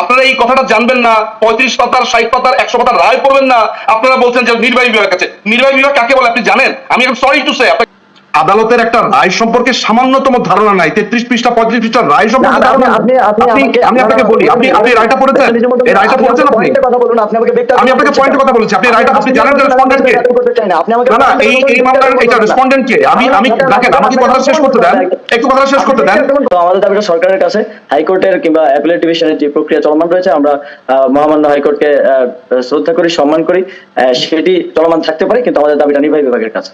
আপনারা এই কথাটা জানবেন না, পঁয়ত্রিশ পাতার, ষাট পাতার, একশো পাতার রায় পড়বেন না। আপনারা বলছেন যে নির্বাহী বিভাগ আছে নির্বাহী বিভাগ কাকে বলে আপনি জানেন? আমি এখন সরি টু সে আদালতের একটা রায় সম্পর্কে সামান্যতম ধারণা নাই। তেত্রিশ পৃষ্ঠা পঁয়ত্রিশ পৃষ্ঠা রায় সম্পর্কে ধারণা আমি আপনাকে বলি আপনি আপনি রায়টা পড়েছেন? এই রায়টা পড়েছেন আপনি? আমি আপনাকে পয়েন্টের কথা বলেছি আপনি রায়টা আপনি জানেন যে রেসপন্ডেন্ট কে? ব্যক্তিগত করতে চাই না, না এই এই মামলার এটা আমি আমি দেখেন আমাকে কথা শেষ করতে দেন। একটু কথা শেষ করতে দেন। আমাদের দাবিটা সরকারের কাছে হাইকোর্টের কিংবা অ্যাপিলেট ডিভিশনের যে প্রক্রিয়া চলমান রয়েছে আমরা মহামান্য হাইকোর্টকে শ্রদ্ধা করি সম্মান করি আহ, সেটি চলমান থাকতে পারে কিন্তু আমাদের দাবিটা নির্বাহী বিভাগের কাছে।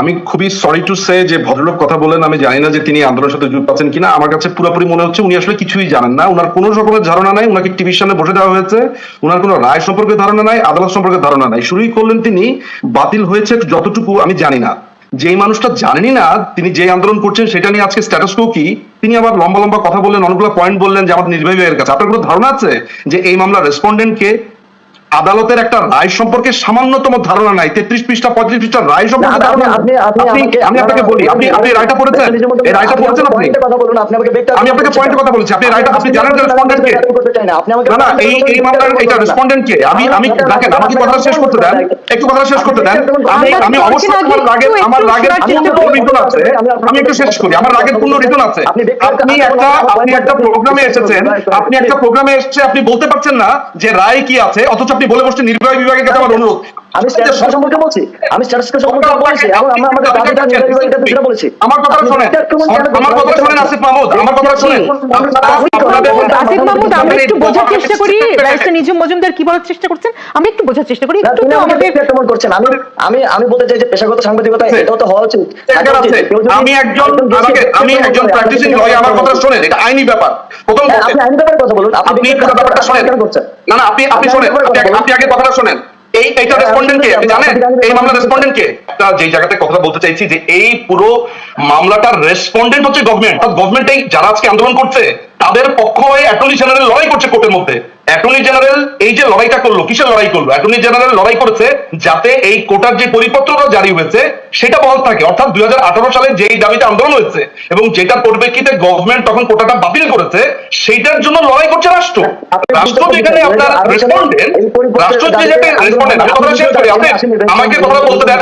আমি খুবই সরি টু সে যে ভদ্রলোক কথা বলেন আমি জানি না যে তিনি আন্দোলনের সাথে যুক্ত আছেন কিনা। আমার কাছে পুরোপুরি মনে হচ্ছে উনি আসলে কিছুই জানেন না। উনার কোনো রকমের ধারণা নাই, উনাকে টিভির সামনে বসে দেওয়া হয়েছে। উনার কোনো রায় সম্পর্কে ধারণা নাই, আদালত সম্পর্কে ধারণা নাই। শুরুই করলেন তিনি, বাতিল হয়েছে যতটুকু আমি জানি না। যেই মানুষটা জানেনই না, তিনি যে আন্দোলন করছেন সেটা নিয়ে আজকে স্ট্যাটাস কো কি, তিনি আবার লম্বা লম্বা কথা বললেন, অনেকগুলো পয়েন্ট বললেন যে আমাদের নির্বাহী কাছে। আপনার কোনো ধারণা আছে যে এই মামলার রেসপন্ডেন্ট কে আদালতের একটা রায় সম্পর্কে সামান্যতম ধারণা নাই। তেত্রিশ পৃষ্ঠা পঁয়ত্রিশ পৃষ্ঠা রায় সম্পর্কে ধারণা আমি আপনাকে বলি আপনি আপনি রায়টা পড়েছেন? এই রায়টা পড়েছেন আপনি? আমি আপনাকে পয়েন্টের কথা বলছি। আপনি রায়টা আপনি জানেন যে রেসপন্ডেন্ট কে? না, না না এই এই মামলার এটা রেসপন্ডেন্ট কে? আমি আমি দেখেন আমাকে কথা শেষ করতে দেন। একটু কথা শেষ করতে দেন। আমি আমি অবশ্যই আমার রাগের আমার রাগের পূর্ণ রিজন আছে। আমি একটু শেষ করি। আমার রাগের পূর্ণ রিজন আছে। আপনি একটা আপনি একটা প্রোগ্রামে এসেছেন। আপনি একটা প্রোগ্রামে এসেছে। আপনি বলতে পারছেন না যে রায় কি আছে অথচ আপনি বলে বসছেন নির্বাহী বিভাগের কাছে আমার অনুরোধ। আমি স্ট্যাটাস সম্পর্কে বলছি? আমি স্ট্যাটাস সম্পর্কে বলছি? আমরা আমাদের দাবিটা সেটা বলেছি। আমার কথা শোনেন। আমার- কথা শোনেন আসিফ মাহমুদ। আমার কথা শোনেন। আসিফ মাহমুদ আমরা একটু বোঝার চেষ্টা করি। ব্যারিস্টার নিজুম মজুমদার কি বলার চেষ্টা করছেন? আমরা একটু বোঝার চেষ্টা করি। একটু আমাদের করছেন। আমি আমি আমি বলতে চাই যে পেশাগত সাংবাদিকতা এটাও তো হওয়া উচিত। যদি- আমি একজন আমাকে আমি একজন প্র্যাকটিসিং লয়ার আমার কথা শোনেন। এটা আইনি ব্যাপার। প্রথম হ্যাঁ, আপনি আইন ব্যাপারে কথা বলুন। আপনি ব্যাপারটা শোনেন। না না আপনি আপনি শোনেন। আপনি আগে কথাটা শোনেন। এই এইটা হ্যাঁ, রেসপন্ডেন্ট কে আপনি জানেন? এই মামলার রেসপন্ডেন্ট কে? যেই জায়গাতে কথা বলতে চাইছি যে এই পুরো মামলাটার রেসপন্ডেন্ট হচ্ছে গভর্নমেন্ট গভর্নমেন্ট এই যারা আজকে আন্দোলন করছে তাদের পক্ষ হয়ে অ্যাটর্নি জেনারেল লড়াই করছে কোর্টের মধ্যে। অ্যাটর্নি জেনারেল এই যে লড়াইটা করল কিসের লড়াই করল? অ্যাটর্নি জেনারেল লড়াই করেছে যাতে এই কোটার যে পরিপত্রটা জারি হয়েছে সেটা বহাল থাকে। অর্থাৎ দুই হাজার আঠারো সালে যেই দাবিতে আন্দোলন হয়েছে এবং যেটার পরিপ্রেক্ষিতে গভর্নমেন্ট তখন কোটাটা বাতিল করেছে সেইটার জন্য লড়াই করছে রাষ্ট্র। রাষ্ট্র যেখানে আপনার রেসপন্ডেন্ট রাষ্ট্র যে দাবিতে জায়গায় রেসপন্ডেন্ট আমি কথা শেষ করি আপনি আমাকে কথা বলতে দেন।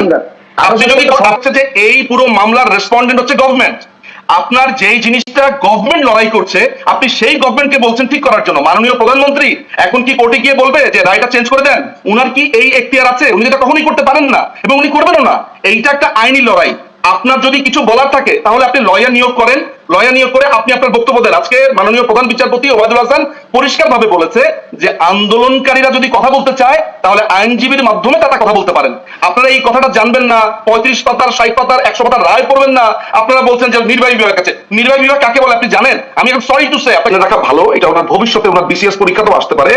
আপনি যদি ভাবছে যে এই পুরো মামলার রেসপন্ডেন্ট হচ্ছে গভর্নমেন্ট আপনার যেই জিনিসটা গভর্নমেন্ট লড়াই করছে, আপনি সেই গভর্নমেন্টকে বলছেন ঠিক করার জন্য। মাননীয় প্রধানমন্ত্রী, এখন কি কোর্টে গিয়ে বলবে যে রায়টা চেঞ্জ করে দেন? উনার কি এই এখতিয়ার আছে? উনি এটা কখনোই করতে পারেন না এবং উনি করবেনও না। এইটা একটা আইনি লড়াই। আপনার যদি কিছু বলার থাকে, তাহলে আপনি লয়ার নিয়োগ করেন। লয়ার নিয়োগ করে আপনি আপনার বক্তব্য দেন। আজকে মাননীয় প্রধান বিচারপতি ওবায়দুল হাসান পরিষ্কার ভাবে বলেছে যে আন্দোলনকারীরা যদি কথা বলতে চায়, তাহলে আইনজীবীর মাধ্যমে তারা কথা বলতে পারেন। আপনারা এই কথাটা জানবেন না, পঁয়ত্রিশ পাতার, ষাট পাতার, একশো পাতার রায় পড়বেন না। আপনারা বলছেন যে নির্বাহী বিভাগের কাছে। নির্বাহী বিভাগ কাকে বলে আপনি জানেন? আমি এখন সরি টু সে আপনাকে রাখা ভালো, এটা ওনার ভবিষ্যতে ওনার বিসিএস পরীক্ষাতেও আসতে পারে।